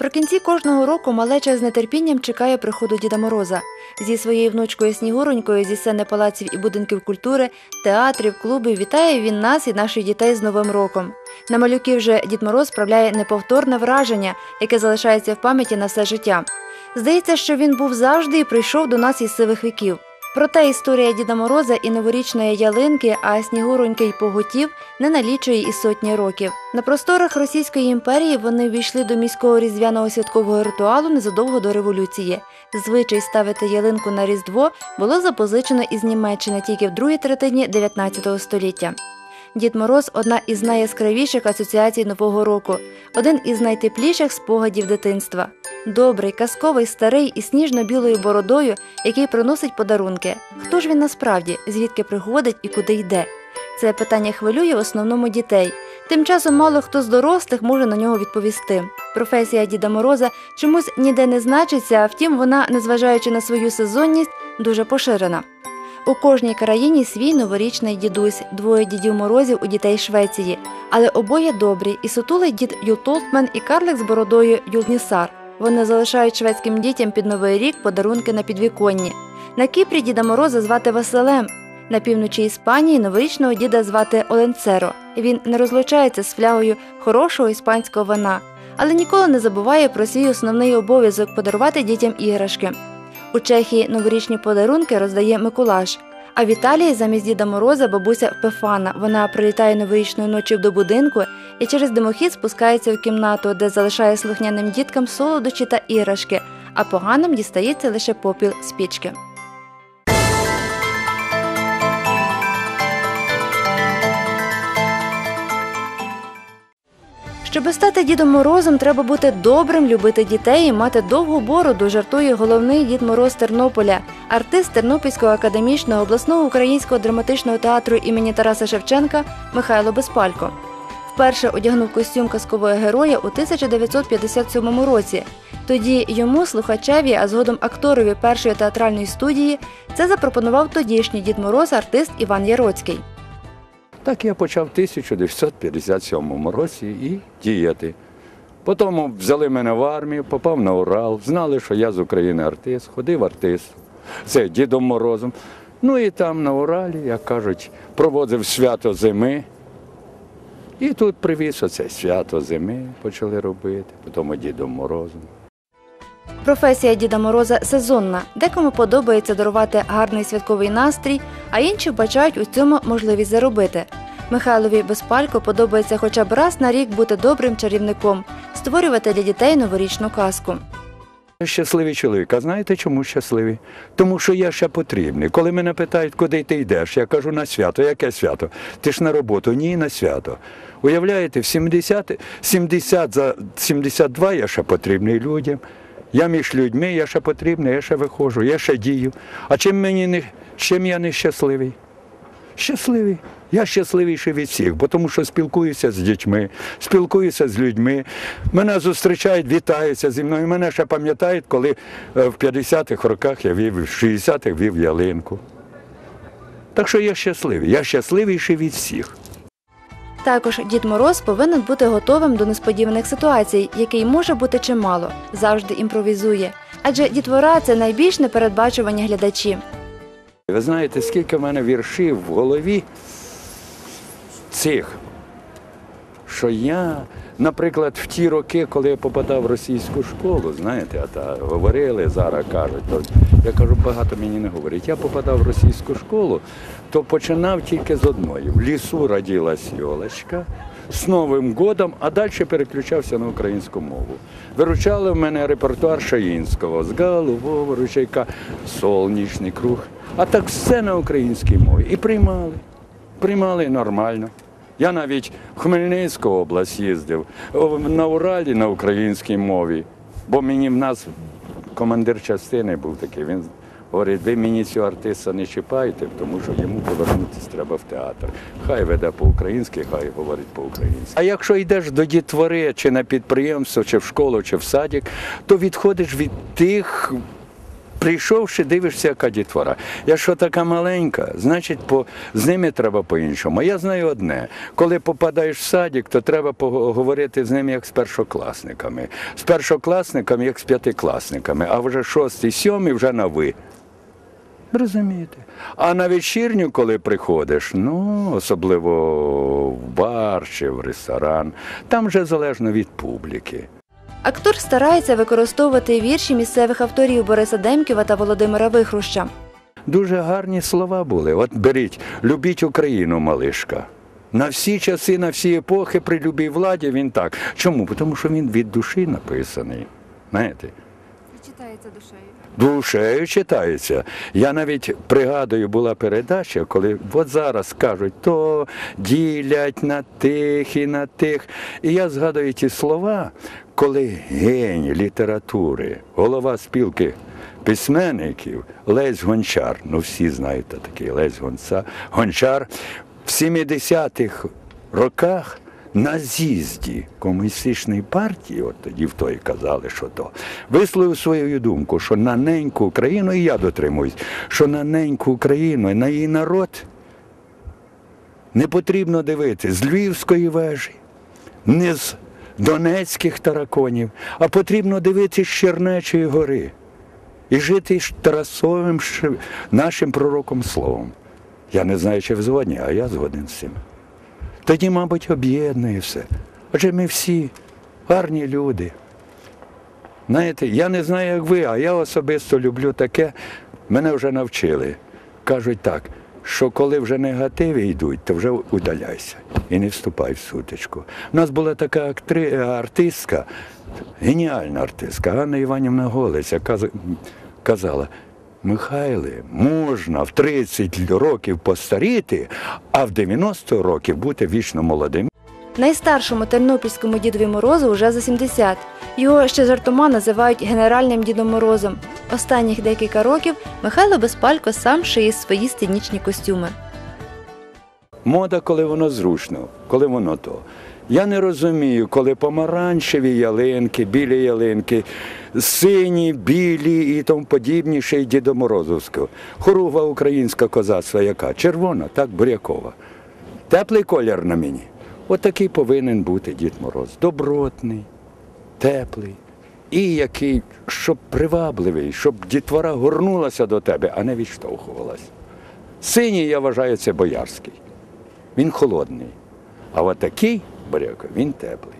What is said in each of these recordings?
Наприкінці кожного року малеча з нетерпінням чекає приходу Діда Мороза. Зі своєю внучкою Снігуронькою зі сцени палаців і будинків культури, театрів, клубів вітає він нас і наших дітей з Новим роком. На малюків же Дід Мороз справляє неповторне враження, яке залишається в пам'яті на все життя. Здається, що він був завжди і прийшов до нас із сивих віків. Проте історія Діда Мороза і новорічної ялинки, а снігуроньки й поготів не налічує і сотні років. На просторах Російської імперії вони ввійшли до міського різдвяного святкового ритуалу незадовго до революції. Звичай ставити ялинку на Різдво було запозичено із Німеччини тільки в другій третині 19 століття. Дід Мороз одна із найяскравіших асоціацій Нового року, один із найтепліших спогадів дитинства. Добрий, казковий, старий і сніжно-білою бородою, який приносить подарунки. Хто ж він насправді, звідки приходить і куди йде? Це питання хвилює в основному дітей. Тим часом мало хто з дорослих може на нього відповісти. Професія Діда Мороза чомусь ніде не значиться, а втім, вона, незважаючи на свою сезонність, дуже поширена. У кожній країні свій новорічний дідусь, двоє дідів морозів у дітей Швеції, але обоє добрі, і сутулий дід Юл Толтман і карлик з бородою Юлнісар. Вони залишають шведським дітям під новий рік подарунки на підвіконні. На Кіпрі Діда Мороза звати Василем. На півночі Іспанії новорічного діда звати Оленцеро. Він не розлучається з флягою хорошого іспанського вина, але ніколи не забуває про свій основний обов'язок подарувати дітям іграшки. У Чехії новорічні подарунки роздає Миколаш. А в Італії замість Діда Мороза бабуся Пефана. Вона прилітає новорічної ночі до будинку і через димохід спускається в кімнату, де залишає слухняним діткам солодощі та іграшки, а поганим дістається лише попіл з пічки. Щоби стати Дідом Морозом, треба бути добрим, любити дітей і мати довгу бороду, жартує головний Дід Мороз Тернополя, артист Тернопільського академічного обласного українського драматичного театру імені Тараса Шевченка Михайло Безпалько. Вперше одягнув костюм казкового героя у 1957 році. Тоді йому, слухачеві, а згодом акторові першої театральної студії, це запропонував тодішній Дід Мороз артист Іван Яроцький. Так я почав в 1957 році і діяти. Потім взяли мене в армію, попав на Урал, знали, що я з України артист, ходив артист, це Дідом Морозом. Ну і там на Уралі, як кажуть, проводив свято зими. І тут привіз оце свято зими, почали робити, потім Дідом Морозом. Професія Діда Мороза сезонна. Декому подобається дарувати гарний святковий настрій, а інші вбачають у цьому можливість заробити. Михайлові Безпалько подобається хоча б раз на рік бути добрим чарівником, створювати для дітей новорічну казку. Щасливий чоловік. А знаєте, чому щасливий? Тому що я ще потрібний. Коли мене питають, куди ти йдеш, я кажу на свято. Яке свято? Ти ж на роботу? Ні, на свято. Уявляєте, в 70, 70 за 72 я ще потрібний людям. Я між людьми, я ще потрібний, я ще виходжу, я ще дію. А чим мені не чим я не щасливий? Щасливий. Я щасливіший від всіх, бо тому що спілкуюся з дітьми, спілкуюся з людьми. Мене зустрічають, вітаються зі мною. Мене ще пам'ятають, коли е, в 50-х роках я вів, в 60-х вів ялинку. Так що я щасливий. Я щасливіший від всіх. Також Дід Мороз повинен бути готовим до несподіваних ситуацій, який може бути чимало, завжди імпровізує. Адже дітвора це найбільш непередбачувані глядачі. Ви знаєте, скільки в мене віршів в голові цих, що я, наприклад, в ті роки, коли я попадав в російську школу, знаєте, а та говорили, зараз кажуть, то я кажу, багато мені не говорять. Я попадав в російську школу, то починав тільки з одної. В лісу родилась йолочка. З Новим годом, а далі переключався на українську мову. Виручали в мене репертуар Шаїнського з Голового, Ручайка, Солнічний круг. А так все на українській мові. І приймали. Приймали нормально. Я навіть в Хмельницьку область їздив, на Уралі на українській мові. Бо мені в нас командир частини був такий. Він говорить, ви мені цього артиста не чіпаєте, тому що йому повернутися треба в театр. Хай веде по-українськи, хай говорить по-українськи. А якщо йдеш до дітвори, чи на підприємство, чи в школу, чи в садик, то відходиш від тих прийшовши, дивишся, яка дітвора. Якщо така маленька, значить по, з ними треба по-іншому. Я знаю одне: коли попадаєш в садик, то треба поговорити з ними як з першокласниками. З першокласниками, як з п'ятикласниками, а вже шостий, сьомий вже на ви. Розумієте? А на вечірню, коли приходиш, ну, особливо в бар чи в ресторан, там вже залежно від публіки. Актор старається використовувати вірші місцевих авторів Бориса Демківа та Володимира Вихруща. Дуже гарні слова були. От беріть, любіть Україну, малишка. На всі часи, на всі епохи при любій владі він так. Чому? Тому що він від душі написаний. Знаєте? Читається душею. Душею читається. Я навіть пригадую, була передача, коли от зараз кажуть, то ділять на тих і на тих. І я згадую ті слова, коли геній літератури, голова спілки письменників Лесь Гончар, ну всі знають такий Лесь Гонца, Гончар в 70-х роках на з'їзді комуністичної партії, от тоді в той казали, що то, висловив свою думку, що на неньку Україну, і я дотримуюсь, що на неньку Україну, на її народ не потрібно дивитися з Львівської вежі, не з Донецьких тараконів, а потрібно дивитися з Чернечої гори і жити Тарасовим нашим пророком словом. Я не знаю, чи ви згодні, а я згоден з цим. Тоді, мабуть, об'єднує все. Отже, ми всі гарні люди. Знаєте, я не знаю, як ви, а я особисто люблю таке, мене вже навчили. Кажуть так, що коли вже негативи йдуть, то вже удаляйся і не вступай в сутичку. У нас була така актри... артистка, геніальна артистка, Ганна Іванівна Голець, яка казала, Михайле, можна в 30 років постаріти, а в 90 років бути вічно молодим. Найстаршому тернопільському дідові Морозу вже за 70. Його ще жартома називають генеральним дідом Морозом. Останніх декілька років Михайло Безпалько сам шиє свої сценічні костюми. Мода, коли воно зручно, коли воно то. Я не розумію, коли помаранчеві ялинки, білі ялинки, сині, білі і тому подібні, ще й Дідо Морозовського. Хоругва українська козацтва яка? Червона, так, бурякова. Теплий колір на мені. От повинен бути Дід Мороз. Добротний, теплий і який, щоб привабливий, щоб дітвора горнулася до тебе, а не відштовхувалась. Синій, я вважаю, це боярський. Він холодний. А от буряк, він теплий.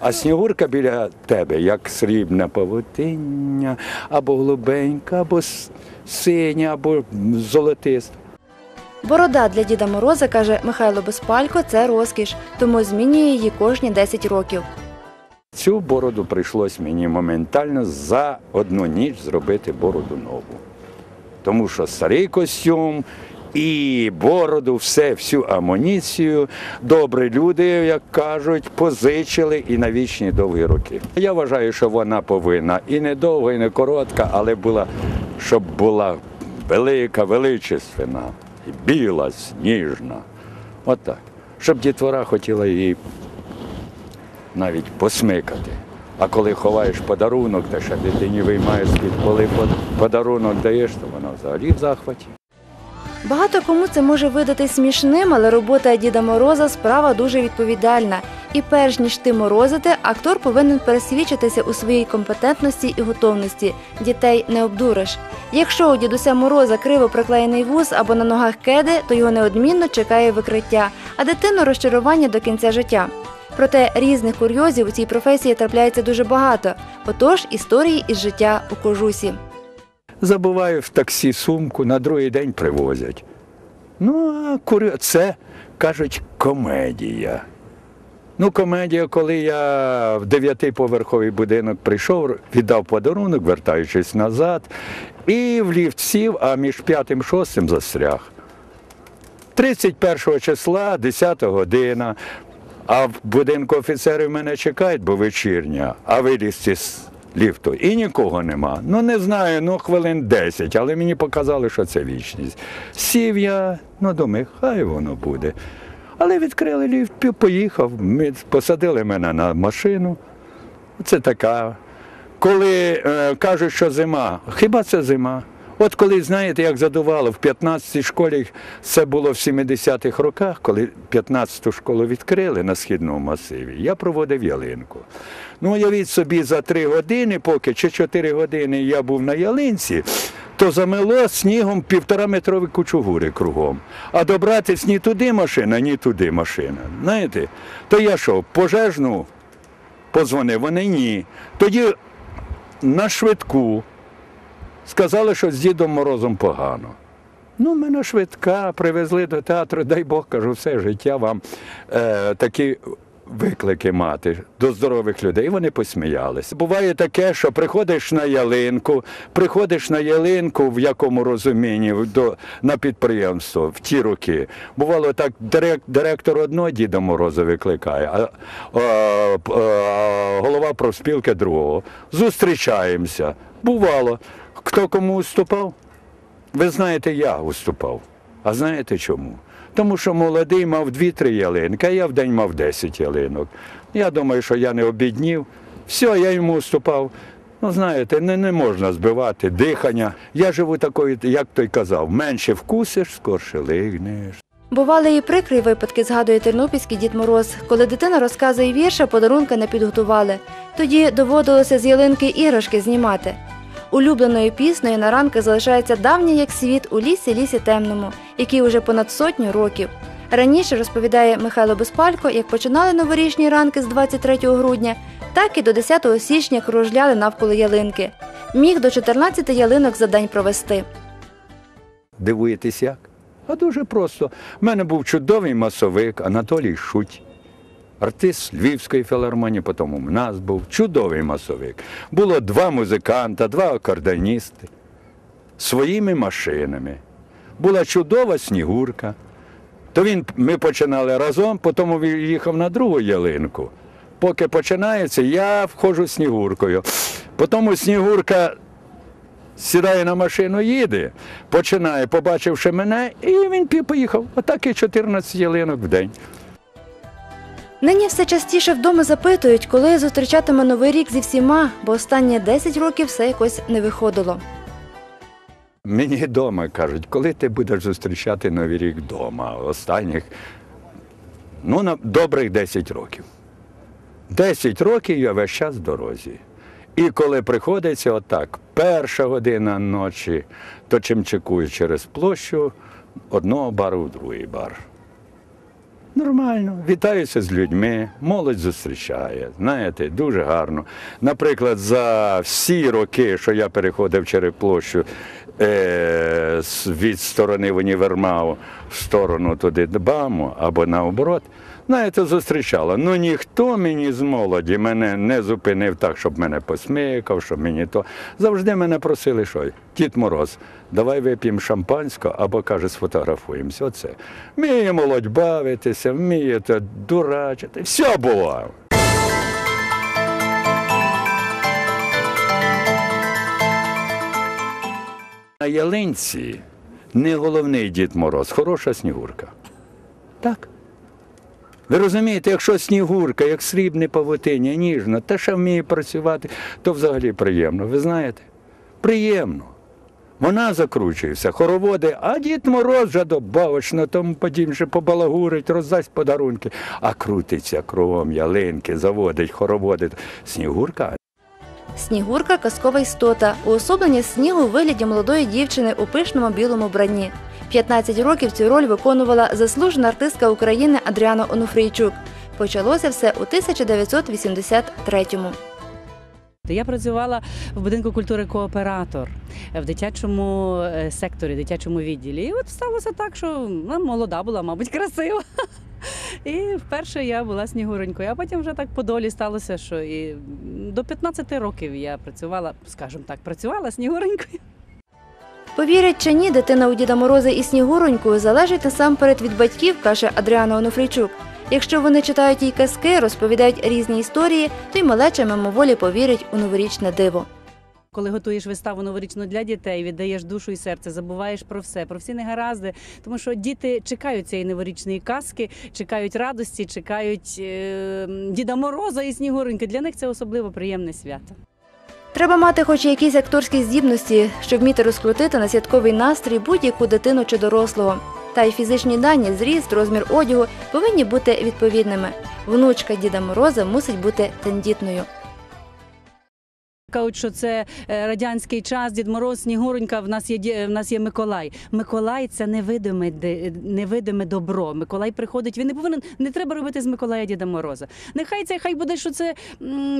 А снігурка біля тебе, як срібне павутиння, або голубенька, або синя, або золотиста. Борода для Діда Мороза, каже Михайло Безпалько, це розкіш, тому змінює її кожні 10 років. Цю бороду прийшлось мені моментально за одну ніч зробити бороду нову. Тому що старий костюм і бороду, все, всю амуніцію, добрі люди, як кажуть, позичили і на вічні довгі роки. Я вважаю, що вона повинна і не довга, і не коротка, але була, щоб була велика, величественна, біла, сніжна. Отак. Щоб дітвора хотіла її навіть посмикати. А коли ховаєш подарунок, та ще дитині виймаєш з-під подарунок даєш, то вона взагалі в захваті. Багато кому це може видати смішним, але робота Діда Мороза справа дуже відповідальна. І перш ніж ти морозити, актор повинен пересвідчитися у своїй компетентності і готовності. Дітей не обдуриш. Якщо у дідуся Мороза криво приклеєний вуз або на ногах кеди, то його неодмінно чекає викриття, а дитину розчарування до кінця життя. Проте різних курйозів у цій професії трапляється дуже багато. Отож, історії із життя у кожусі. Забуваю в таксі сумку, на другий день привозять. Ну, а курю... це, кажуть, комедія. Ну, комедія, коли я в дев'ятиповерховий будинок прийшов, віддав подарунок, вертаючись назад, і в ліфт сів, а між п'ятим шостим застряг. 31 числа, 10 година, а в будинку офіцерів мене чекають, бо вечірня, а вилізти з ліфту. І нікого нема. Ну не знаю, ну хвилин 10, але мені показали, що це вічність. Сів я, ну думаю, хай воно буде. Але відкрили ліфт, поїхав, посадили мене на машину. Це така коли е, кажуть, що зима, хіба це зима? От коли знаєте, як задувало в 15-й школі, це було в 70-х роках, коли 15-ту школу відкрили на східному масиві, я проводив ялинку. Ну, уявіть собі, за три години, поки чи чотири години я був на ялинці, то замело снігом півтора метрові кучугури кругом. А добратись ні туди машина, ні туди машина. Знаєте, то я що, пожежну позвонив, вони ні. Тоді на швидку сказали, що з Дідом Морозом погано. Ну, мене швидка, привезли до театру, дай Бог, кажу, все життя вам е, такі виклики мати до здорових людей. І Вони посміялися. Буває таке, що приходиш на ялинку, приходиш на ялинку, в якому розумінні до, на підприємство в ті роки. Бувало так, дирек, директор одного Діда Мороза викликає, а, а, а голова профспілки другого. Зустрічаємося. Бувало. Хто кому уступав? Ви знаєте, я уступав. А знаєте чому? Тому що молодий мав дві-три ялинки, а я в день мав 10 ялинок. Я думаю, що я не обіднів. Все, я йому уступав. Ну, знаєте, не, не можна збивати дихання. Я живу такою, як той казав, менше вкусиш, скорше лигнеш. Бували і прикрі випадки, згадує тернопільський Дід Мороз, коли дитина розказує вірша, подарунка не підготували. Тоді доводилося з ялинки іграшки знімати. Улюбленою піснею на ранки залишається давній як світ у лісі лісі темному, який уже понад сотню років. Раніше розповідає Михайло Безпалько, як починали новорічні ранки з 23 грудня, так і до 10 січня кружляли навколо ялинки. Міг до 14 ялинок за день провести. Дивуєтесь як? А дуже просто. У мене був чудовий масовик Анатолій Шуть. Артист Львівської філармонії, потім у нас був чудовий масовик. Було два музиканта, два акордоністи своїми машинами. Була чудова снігурка. То він, ми починали разом, потім він їхав на другу ялинку. Поки починається, я входжу снігуркою. Потім снігурка сідає на машину, їде, починає, побачивши мене, і він поїхав. Отак і 14 ялинок в день. Нині все частіше вдома запитують, коли зустрічатиме новий рік зі всіма, бо останні 10 років все якось не виходило. Мені вдома кажуть, коли ти будеш зустрічати Новий рік вдома, останніх, ну, на добрих 10 років. 10 років я весь час в дорозі. І коли приходиться отак, перша година ночі, то чимчикую через площу одного бару в другий бар. Нормально, вітаюся з людьми, молодь зустрічає. Знаєте, дуже гарно. Наприклад, за всі роки, що я переходив через площу е, від сторони універмагу в сторону туди Дбаму або наоборот, знаєте, зустрічала. Ну ніхто мені з молоді мене не зупинив так, щоб мене посмикав, щоб мені то. Завжди мене просили, що Дід Мороз, давай вип'ємо шампанського або каже, сфотографуємося. Оце. Вміє молодь бавитися, вмієте дурачити. Все було. На ялинці не головний Дід Мороз, хороша снігурка. Так. Ви розумієте, якщо снігурка, як срібне павутиння, ніжно, та ще вміє працювати, то взагалі приємно. Ви знаєте? Приємно. Вона закручується, хороводи, а Дід Мороз вже добавочно, тому подібніше побалагурить, роздасть подарунки, а крутиться кругом ялинки, заводить, хороводить. Снігурка Снігурка казкова істота, уособлення снігу у вигляді молодої дівчини у пишному білому вбранні. 15 років цю роль виконувала заслужена артистка України Адріана Онуфрійчук. Почалося все у 1983-му. Я працювала в будинку культури кооператор в дитячому е, секторі, дитячому відділі. І от сталося так, що ну, молода була, мабуть, красива. І вперше я була снігуренькою, а потім вже так по долі сталося, що і до 15 років я працювала, скажімо так, працювала снігуренькою. Повірять чи ні, дитина у Діда Мороза і Снігуронькою залежить насамперед від батьків, каже Адріана Онуфрійчук. Якщо вони читають їй казки, розповідають різні історії, то й малеча мимоволі повірить у новорічне диво. Коли готуєш виставу новорічну для дітей, віддаєш душу і серце, забуваєш про все, про всі негаразди, тому що діти чекають цієї новорічної казки, чекають радості, чекають е, Діда Мороза і Снігуреньки. Для них це особливо приємне свято. Треба мати хоч якісь акторські здібності, щоб вміти розкрутити на святковий настрій будь-яку дитину чи дорослого. Та й фізичні дані, зріст, розмір одягу повинні бути відповідними. Внучка Діда Мороза мусить бути тендітною. Кажуть, що це е, радянський час, Дід Мороз, Снігуронька, в нас є в нас є Миколай. Миколай це невидиме, невидиме добро. Миколай приходить. Він не повинен не треба робити з Миколая Діда Мороза. Нехай це хай буде, що це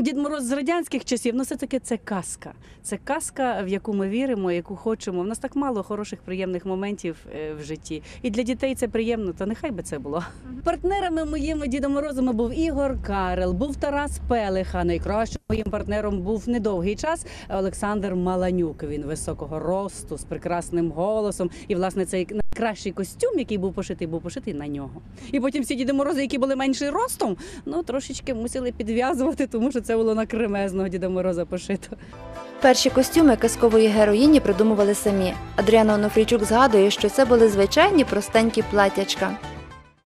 Дід Мороз з радянських часів. Ну все таки це казка. Це казка, в яку ми віримо, яку хочемо. У нас так мало хороших, приємних моментів е, в житті. І для дітей це приємно. То нехай би це було. Партнерами моїми Дідом Морозами був Ігор Карел, був Тарас Пелиха. Найкращим моїм партнером був недовгий час Олександр Маланюк. Він високого росту з прекрасним голосом. І власне цей найкращий костюм, який був пошитий, був пошитий на нього. І потім всі Діди Морози, які були менші ростом, ну трошечки мусили підв'язувати, тому що це було на кремезного Діда Мороза пошито. Перші костюми казкової героїні придумували самі. Адріана Онофрійчук згадує, що це були звичайні простенькі платячка.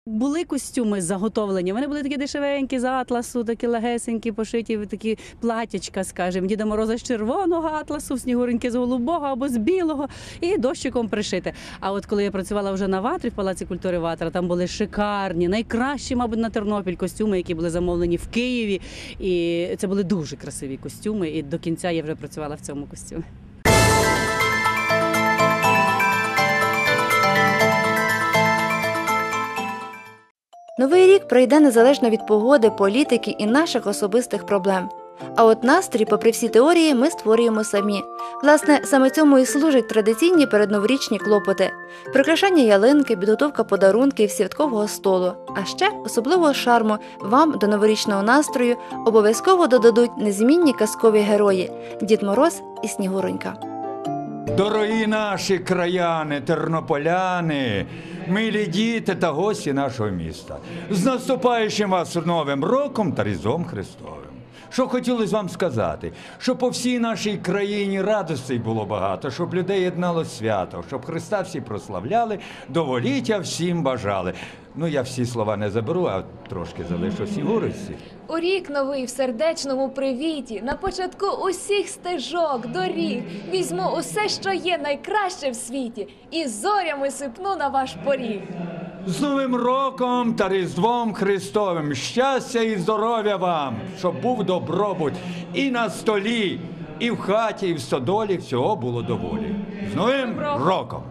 Були костюми заготовлені. Вони були такі дешевенькі з атласу, такі легесенькі, пошиті, такі платячка, скажімо, Діда Мороза з червоного атласу, снігуреньки з голубого або з білого, і дощиком пришити. А от коли я працювала вже на ватрі в Палаці культури Ватра, там були шикарні, найкращі, мабуть, на Тернопіль костюми, які були замовлені в Києві. І це були дуже красиві костюми. І до кінця я вже працювала в цьому костюмі. Новий рік пройде незалежно від погоди, політики і наших особистих проблем. А от настрій, попри всі теорії, ми створюємо самі. Власне, саме цьому і служать традиційні передноворічні клопоти: прикрашання ялинки, підготовка подарунків, святкового столу. А ще особливого шарму вам до новорічного настрою обов'язково додадуть незмінні казкові герої Дід Мороз і Снігуронька. Дорогі наші краяни, тернополяни, милі діти та гості нашого міста. З наступаючим вас Новим роком та різом Христовим. Що хотілося вам сказати, щоб по всій нашій країні радостей було багато, щоб людей єднало свято, щоб Христа всі прославляли, доволіття всім бажали. Ну, я всі слова не заберу, а трошки залишу Снігурочці. У рік новий в сердечному привіті, на початку усіх стежок, доріг, візьму усе, що є найкраще в світі, і зорями сипну на ваш поріг. З Новим роком та Різдвом Христовим! Щастя і здоров'я вам, щоб був добробут і на столі, і в хаті, і в стодолі всього було доволі. З Новим роком!